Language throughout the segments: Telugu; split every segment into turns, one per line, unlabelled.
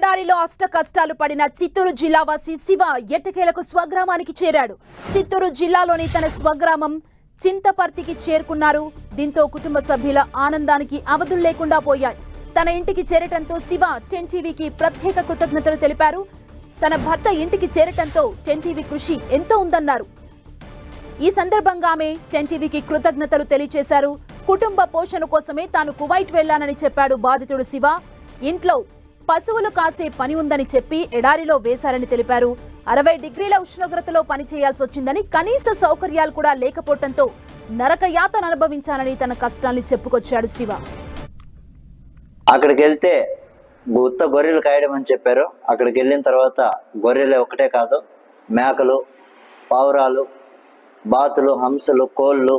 ఎడారిలో అష్ట కష్టాలు పడిన చిత్తూరు జిల్లావాసి శివ ఎట్టకేలకు స్వగ్రామానికి చేరాడు. చిత్తూరు జిల్లాలోని తన స్వగ్రామం చింతపర్తికి చేరుకున్నారు. దీంతో కుటుంబ సభ్యుల ఆనందానికి అవధులు లేకుండా పోయాయి. తన ఇంటికి చేరటంతో శివ టెన్ టీవీకి ప్రత్యేక కృతజ్ఞతలు తెలిపారు. తన భర్త ఇంటికి చేరటంతో టెన్ టీవీ కృషి ఎంతో ఉందన్నారు. ఈ సందర్భంగా ఆమె టెన్ టీవీకి కృతజ్ఞతలు తెలియజేశారు కుటుంబ పోషణ కోసమే తాను కువైట్ వెళ్ళానని చెప్పాడు బాధితుడు శివ. ఇంట్లో పశువులు కాసే పని ఉందని చెప్పి ఎడారిలో వేశారని తెలిపారు. అరవై డిగ్రీల ఉష్ణోగ్రతలో పని చేయాల్సి వచ్చిందని కనీస సౌకర్యాలు కూడా లేకపోవడంతో నరకయాతను అనుభవించానని తన కష్టాన్ని చెప్పుకొచ్చాడు శివ.
అక్కడికి వెళ్తే గుత్త గొర్రెలు కాయడం అని చెప్పారు. అక్కడికి వెళ్ళిన తర్వాత గొర్రెలే ఒకటే కాదు మేకలు పావురాలు బాతులు హంసలు కోళ్ళు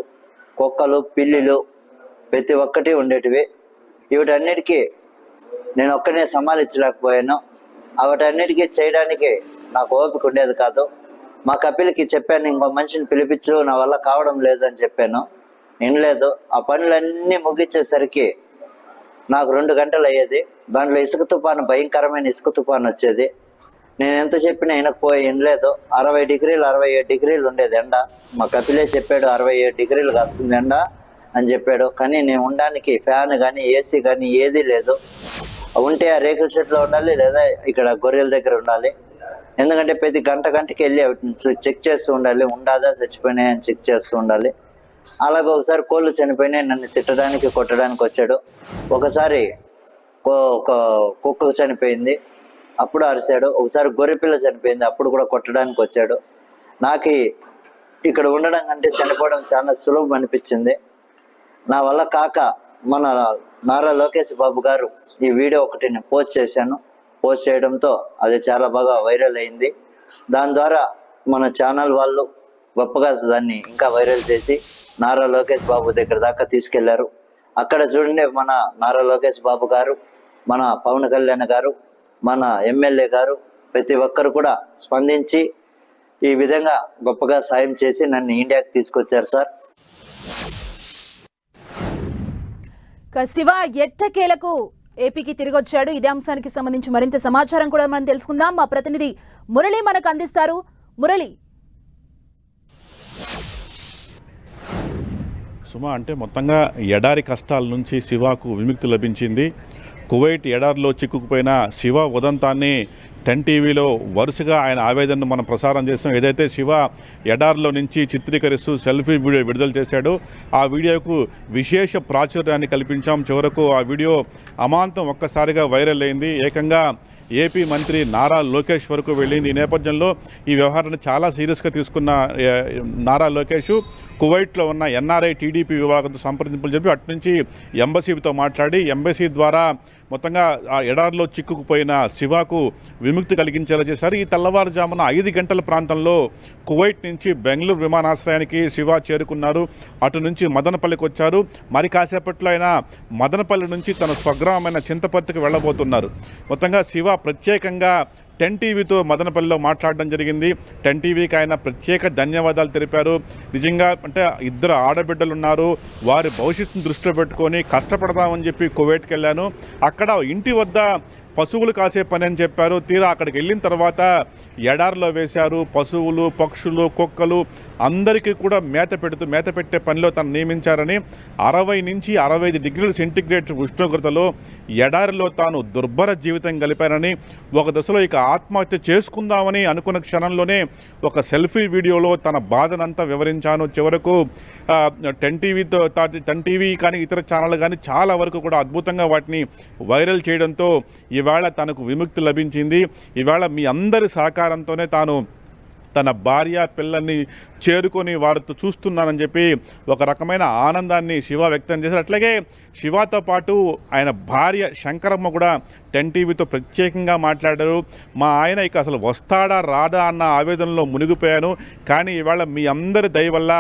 కుక్కలు పిల్లిలు ప్రతి ఒక్కటి ఉండేటివి. వీటన్నిటికీ నేను ఒక్కనే సమాలించలేకపోయాను వాటన్నిటికీ చేయడానికి నాకు ఓపిక ఉండేది కాదు. మా కపిల్కి చెప్పాను ఇంకో మనిషిని పిలిపించు నా వల్ల కావడం లేదు అని చెప్పాను. వినలేదు. ఆ పనులన్నీ ముగించేసరికి నాకు రెండు గంటలు అయ్యేది. దాంట్లో ఇసుక తుఫాను భయంకరమైన ఇసుక తుఫాను వచ్చేది. నేను ఎంత చెప్పినా వినకపోయి వినలేదు. అరవై డిగ్రీలు అరవై ఏడు డిగ్రీలు ఉండేది ఎండ. మా కపిలే చెప్పాడు అరవై ఏడు డిగ్రీలు కాస్తుంది ఎండ అని చెప్పాడు. కానీ నేను ఉండడానికి ఫ్యాన్ కానీ ఏసీ కానీ ఏదీ లేదు. ఉంటే ఆ రేకుల షెడ్లో ఉండాలి లేదా ఇక్కడ గొర్రెల దగ్గర ఉండాలి. ఎందుకంటే ప్రతి గంట గంటకి వెళ్ళి చెక్ చేస్తూ ఉండాలి. ఉండాదా అని చెక్ చేస్తూ ఉండాలి. అలాగే ఒకసారి కోళ్ళు చనిపోయినాయి నన్ను తిట్టడానికి కొట్టడానికి వచ్చాడు. ఒకసారి కో- ఒక కుక్క చనిపోయింది అప్పుడు అరిశాడు. ఒకసారి గొర్రెపిల్ల చనిపోయింది అప్పుడు కూడా కొట్టడానికి వచ్చాడు. నాకు ఇక్కడ ఉండడం కంటే చనిపోవడం చాలా సులభం అనిపించింది. నా వల్ల కాక మన నారా లోకేష్ బాబు గారు ఈ వీడియో ఒకటి నేను పోస్ట్ చేశాను. పోస్ట్ చేయడంతో అది చాలా బాగా వైరల్ అయింది. దాని ద్వారా మన ఛానల్ వాళ్ళు గొప్పగా దాన్ని ఇంకా వైరల్ చేసి నారా లోకేష్ బాబు దగ్గర దాకా తీసుకెళ్ళారు. అక్కడ చూడండి మన నారా లోకేష్ బాబు గారు మన పవన్ కళ్యాణ్ గారు మన ఎమ్మెల్యే గారు ప్రతి ఒక్కరు కూడా స్పందించి ఈ విధంగా గొప్పగా సాయం చేసి నన్ను ఇండియాకి తీసుకొచ్చారు సార్.
శివ ఎట్టకేలకు ఏపీకి తిరిగి వచ్చాడు ఇదే అంశానికి సంబంధించి మరింత సమాచారం కూడా మనం తెలుసుకుందాం. మా ప్రతినిధి మురళి మనకు అందిస్తారు. మురళి.
సుమ అంటే మొత్తంగా ఎడారి కష్టాల నుంచి శివాకు విముక్తి లభించింది. కువైట్ ఎడారిలో చిక్కుకుపోయిన శివ ఉదంతాన్ని టెన్ టీవీలో వరుసగా ఆయన ఆవేదనను మనం ప్రసారం చేసాం ఏదైతే శివ ఎడారిలో నుంచి చిత్రీకరిస్తూ సెల్ఫీ వీడియో విడుదల చేశాడో ఆ వీడియోకు విశేష ప్రాచుర్యాన్ని కల్పించాం. చివరకు ఆ వీడియో అమాంతం ఒక్కసారిగా వైరల్ అయింది. ఏకంగా ఏపీ మంత్రి నారా లోకేష్ వరకు వెళ్ళింది ఈ నేపథ్యంలో ఈ వ్యవహారాన్ని చాలా సీరియస్గా తీసుకున్న నారా లోకేష్ కువైట్లో ఉన్న ఎన్ఆర్ఐ టీడీపీ విభాగంతో సంప్రదింపులు చెప్పి అటు నుంచి ఎంబసీతో మాట్లాడి ఎంబసీ ద్వారా మొత్తంగా ఆ ఎడారిలో చిక్కుకుపోయిన శివాకు విముక్తి కలిగించేలా చేశారు. ఈ తెల్లవారుజామున ఐదు గంటల ప్రాంతంలో కువైట్ నుంచి బెంగళూరు విమానాశ్రయానికి శివ చేరుకున్నారు. అటు నుంచి మదనపల్లికి వచ్చారు. మరి కాసేపట్లో ఆయన మదనపల్లి నుంచి తన స్వగ్రామమైన చింతపర్తికి వెళ్ళబోతున్నారు. మొత్తంగా శివ ప్రత్యేకంగా టెన్ టీవీతో మదనపల్లిలో మాట్లాడడం జరిగింది. టెన్ టీవీకి ఆయన ప్రత్యేక ధన్యవాదాలు తెలిపారు. నిజంగా అంటే ఇద్దరు ఆడబిడ్డలు ఉన్నారు వారి భవిష్యత్తును దృష్టిలో పెట్టుకొని కష్టపడదామని చెప్పి కువైట్కి వెళ్ళాను. అక్కడ ఇంటి వద్ద పశువులు కాసే పని అని చెప్పారు. తీరా అక్కడికి వెళ్ళిన తర్వాత ఎడారిలో వేశారు. పశువులు పక్షులు కుక్కలు అందరికీ కూడా మేత పెడుతూ మేత పెట్టే పనిలో తను నియమించారని అరవై నుంచి అరవై ఐదు డిగ్రీల సెంటిగ్రేడ్ ఉష్ణోగ్రతలో ఎడారిలో తాను దుర్భర జీవితం గలిపారని ఒక దశలో ఇక ఆత్మహత్య చేసుకుందామని అనుకున్న క్షణంలోనే ఒక సెల్ఫీ వీడియోలో తన బాధనంతా వివరించాను. చివరకు టెన్ టీవీతో టెన్ టీవీ కానీ ఇతర ఛానల్ కానీ చాలా వరకు కూడా అద్భుతంగా వాటిని వైరల్ చేయడంతో ఇవాళ తనకు విముక్తి లభించింది. ఇవాళ మీ అందరి సహకారంతోనే తాను తన భార్య పిల్లల్ని చేరుకొని వారితో చూస్తున్నానని చెప్పి ఒక రకమైన ఆనందాన్ని శివ వ్యక్తం చేశారు. అట్లాగే శివతో పాటు ఆయన భార్య శంకరమ్మ కూడా టెన్ టీవీతో ప్రత్యేకంగా మాట్లాడారు. మా ఆయన ఇక అసలు వస్తాడా రాదా అన్న ఆవేదనలో మునిగిపోయాను. కానీ ఇవాళ మీ అందరి దయ వల్ల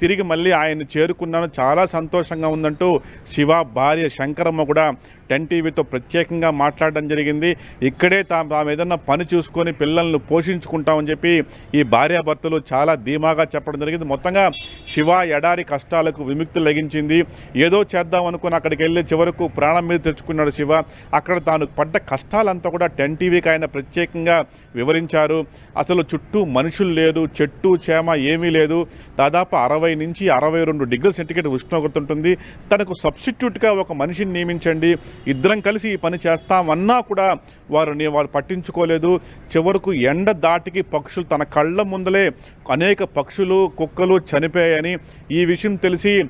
తిరిగి మళ్ళీ ఆయన్ని చేరుకున్నాను. చాలా సంతోషంగా ఉందంటూ శివ భార్య శంకరమ్మ కూడా టెన్ టీవీతో ప్రత్యేకంగా మాట్లాడడం జరిగింది. ఇక్కడే తాము తాము ఏదన్నా పని చూసుకొని పిల్లల్ని పోషించుకుంటామని చెప్పి ఈ భార్యాభర్తలు చాలా ధీమాగా చెప్పడం జరిగింది. మొత్తంగా శివ ఎడారి కష్టాలకు విముక్తి లగించింది ఏదో చేద్దాం అనుకుని అక్కడికి వెళ్ళి చివరకు ప్రాణం మీద తెచ్చుకున్నాడు శివ. అక్కడ తాను పడ్డ కష్టాలంతా కూడా టెన్ టీవీకి ఆయన ప్రత్యేకంగా వివరించారు. అసలు చుట్టూ మనుషులు లేదు చెట్టు చేమ ఏమీ లేదు. దాదాపు అరవై నుంచి అరవై రెండు డిగ్రీ సెంటిగ్రేడ్ ఉష్ణోగ్రత ఉంటుంది తనకు సబ్స్టిట్యూట్గా ఒక మనిషిని నియమించండి. ఇద్దరం కలిసి ఈ పని చేస్తామన్నా కూడా వారిని వారు పట్టించుకోలేదు. చివరకు ఎండ దాటికి పక్షులు తన కళ్ళ ముందలే అనేక పక్షులు కుక్కలు చనిపోయాయని ఈ విషయం తెలిసి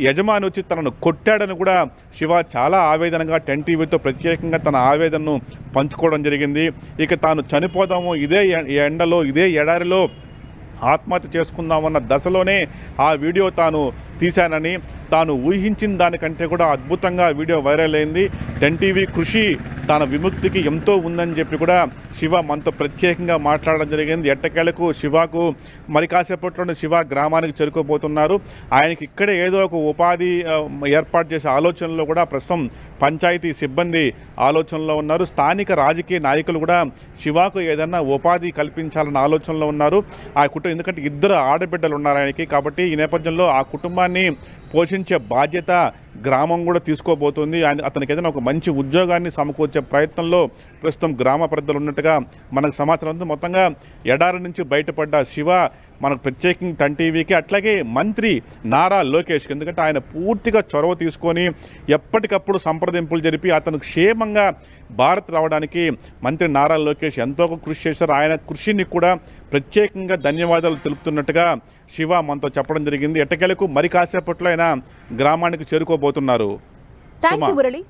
యజమాని వచ్చి తనను కొట్టాడని కూడా శివ చాలా ఆవేదనగా టెన్ టీవీతో ప్రత్యేకంగా తన ఆవేదనను పంచుకోవడం జరిగింది. ఇక తాను చనిపోదాము ఇదే ఎ- ఎండలో ఇదే ఎడారిలో ఆత్మహత్య చేసుకుందామన్న దశలోనే ఆ వీడియో తాను తీశానని తాను ఊహించిన దానికంటే కూడా అద్భుతంగా వీడియో వైరల్ అయింది. టెన్ టీవీ కృషి తన విముక్తికి ఎంతో ఉందని చెప్పి కూడా శివ మనతో ప్రత్యేకంగా మాట్లాడడం జరిగింది. ఎట్టకేలకు శివకు మరి కాసేపట్లోనే శివ గ్రామానికి చేరుకోబోతున్నారు. ఆయనకి ఇక్కడే ఏదో ఒక ఉపాధి ఏర్పాటు చేసే ఆలోచనలో కూడా ప్రస్తుతం పంచాయతీ సిబ్బంది ఆలోచనలో ఉన్నారు. స్థానిక రాజకీయ నాయకులు కూడా శివాకు ఏదన్నా ఉపాధి కల్పించాలన్న ఆలోచనలో ఉన్నారు. ఆ కుటుంబం ఎందుకంటే ఇద్దరు ఆడబిడ్డలు ఉన్నారు ఆయనకి కాబట్టి ఈ నేపథ్యంలో ఆ కుటుంబాన్ని పోషించే బాధ్యత గ్రామం కూడా తీసుకోబోతుంది. ఆయన అతనికి ఏదైనా ఒక మంచి ఉద్యోగాన్ని సమకూర్చే ప్రయత్నంలో ప్రస్తుతం గ్రామ పెద్దలు ఉన్నట్టుగా మనకు సమాచారం ఉంది మొత్తంగా ఎడారి నుంచి బయటపడ్డ శివ మనకు ప్రత్యేకంగా టన్ టీవీకి అట్లాగే మంత్రి నారా లోకేష్కి. ఎందుకంటే ఆయన పూర్తిగా చొరవ తీసుకొని ఎప్పటికప్పుడు సంప్రదింపులు జరిపి అతను క్షేమంగా భారత్ రావడానికి మంత్రి నారా లోకేష్ ఎంతో కృషి చేశారు. ఆయన కృషిని కూడా ప్రత్యేకంగా ధన్యవాదాలు తెలుపుతున్నట్టుగా శివ మనతో చెప్పడం జరిగింది. ఎట్టకేలకు మరి కాసేపట్లో ఆయన గ్రామానికి చేరుకోబోతున్నారు.
మురళి.